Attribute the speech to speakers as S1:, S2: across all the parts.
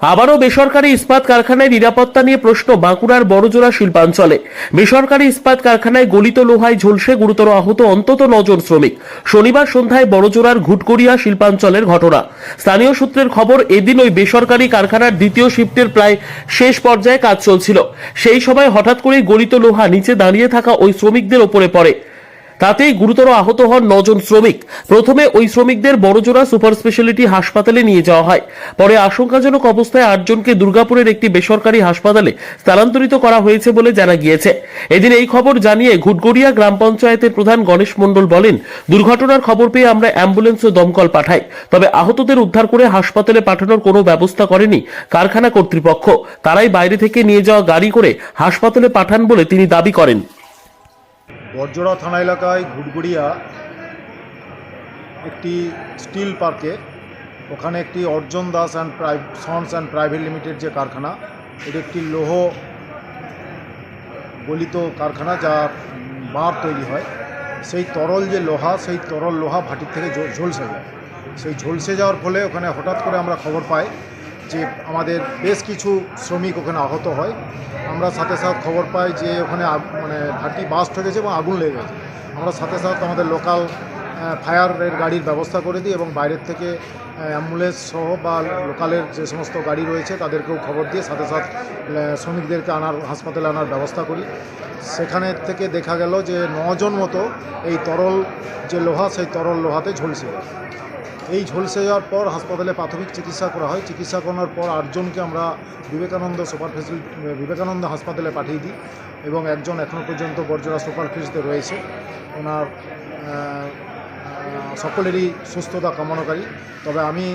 S1: আবারও বেসরকারি ইস্পাত কারখানায় নিরাপত্তা নিয়ে প্রশ্ন, বাঁকুড়ার বড়জোড়া শিল্পাঞ্চলে। বেসরকারি ইস্পাত কারখানায় গলিত লোহায় ঝলসে গুরুতর আহত অন্তত নজন শ্রমিক। শনিবার সন্ধ্যায় বড়জোড়ার ঘুটকড়িয়া শিল্পাঞ্চলের ঘটনা। স্থানীয় সূত্রের খবর, এদিন ওই বেসরকারি কারখানার দ্বিতীয় শিফটের প্রায় শেষ পর্যায়ে কাজ চলছিল। সেই সময় হঠাৎ করেই গলিত লোহা নিচে দাঁড়িয়ে থাকা ওই শ্রমিকদের ওপরে পড়ে। তাতেই গুরুতর আহত হন নজন শ্রমিক। প্রথমে ওই শ্রমিকদের বড়জোড়া সুপার স্পেশালিটি হাসপাতালে নিয়ে যাওয়া হয়। পরে আশঙ্কাজনক অবস্থায় আটজনকে দুর্গাপুরের একটি বেসরকারি হাসপাতালে স্থানান্তরিত করা হয়েছে বলে জানা গিয়েছে। এদিন এই খবর জানিয়ে ঘুটগড়িয়া গ্রাম পঞ্চায়েতের প্রধান গণেশ মণ্ডল বলেন, দুর্ঘটনার খবর পেয়ে আমরা অ্যাম্বুলেন্স ও দমকল পাঠাই। তবে আহতদের উদ্ধার করে হাসপাতালে পাঠানোর কোনো ব্যবস্থা করেনি কারখানা কর্তৃপক্ষ। তারাই বাইরে থেকে নিয়ে যাওয়া গাড়ি করে হাসপাতালে পাঠান বলে তিনি দাবি করেন।
S2: বরজোড়া থানা এলাকায় ঘুটগুড়িয়া একটি স্টিল পার্কে, ওখানে একটি অর্জন দাস অ্যান্ড প্রাইভ সন্স অ্যান্ড প্রাইভেট লিমিটেড যে কারখানা, এটি একটি লৌহ গলিত কারখানা যা বার তৈরি হয়। সেই তরল যে লোহা, সেই তরল লোহা ভাটির থেকে ঝলসে যায়। সেই ঝলসে যাওয়ার ফলে ওখানে হঠাৎ করে আমরা খবর পাই যে আমাদের বেশ কিছু শ্রমিক ওখানে আহত হয়। আমরা সাথে সাথে খবর পাই যে ওখানে মানে ভাটি বাস্ট হয়ে গেছে এবং আগুন লেগে গেছে। আমরা সাথে সাথে আমাদের লোকাল ফায়ারের গাড়ির ব্যবস্থা করে দিই এবং বাইরের থেকে অ্যাম্বুলেন্স সহ বা লোকালের যে সমস্ত গাড়ি রয়েছে তাদেরকেও খবর দিয়ে সাথে সাথে শ্রমিকদেরকে আনার, হাসপাতালে আনার ব্যবস্থা করি। সেখানে থেকে দেখা গেল যে নজন মতো এই তরল যে লোহা, সেই তরল লোহাতে যায় এই ঝলসে যাওয়ার পর হাসপাতালে প্রাথমিক চিকিৎসা করা হয়। চিকিৎসা করানোর পর আটজনকে আমরা বিবেকানন্দ সুপার ফেসিলিটি বিবেকানন্দ হাসপাতালে পাঠিয়ে দিই এবং একজন এখনও পর্যন্ত বর্জরা সুপার ফিসতে রয়েছে। ওনার সকলেরই সুস্থতা কামনাকারী। তবে আমি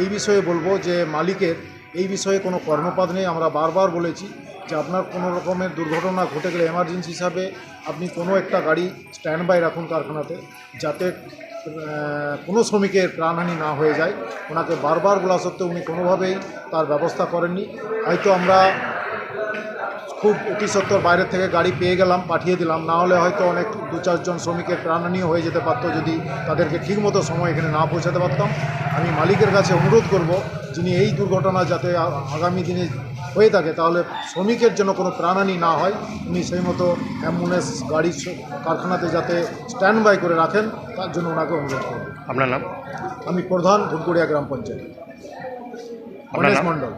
S2: এই বিষয়ে বলব যে মালিকের এই বিষয়ে কোনো কর্মপাত নেই। আমরা বারবার বলেছি যে আপনার কোনো রকমের দুর্ঘটনা ঘটে গেলে এমার্জেন্সি হিসাবে আপনি কোনো একটা গাড়ি স্ট্যান্ড বাই রাখুন কারখানাতে যাতে কোনো শ্রমিকের প্রাণহানি না হয়ে যায়। ওনাকে বারবার বলা সত্ত্বেও উনি কোনোভাবেই তার ব্যবস্থা করেননি। হয়তো আমরা খুব অতি সত্তর বাইরের থেকে গাড়ি পেয়ে গেলাম, পাঠিয়ে দিলাম। না হলে হয়তো অনেক দু চারজন শ্রমিকের প্রাণহানিও হয়ে যেতে পারতো যদি তাদেরকে ঠিকমতো সময় এখানে না পৌঁছাতে পারতাম। আমি মালিকের কাছে অনুরোধ করব যিনি এই দুর্ঘটনা যাতে আগামী দিনে হয়ে থাকে তাহলে শ্রমিকের জন্য কোনো প্রাণহানি না হয় উনি সেই মতো অ্যাম্বুলেন্স গাড়ি কারখানাতে যাতে স্ট্যান্ড বাই করে রাখেন তার জন্য ওনাকে অনুরোধ করব।
S3: আপনার নাম?
S2: আমি প্রধান ধূপগুড়িয়া গ্রাম পঞ্চায়েত। গণেশ মণ্ডল।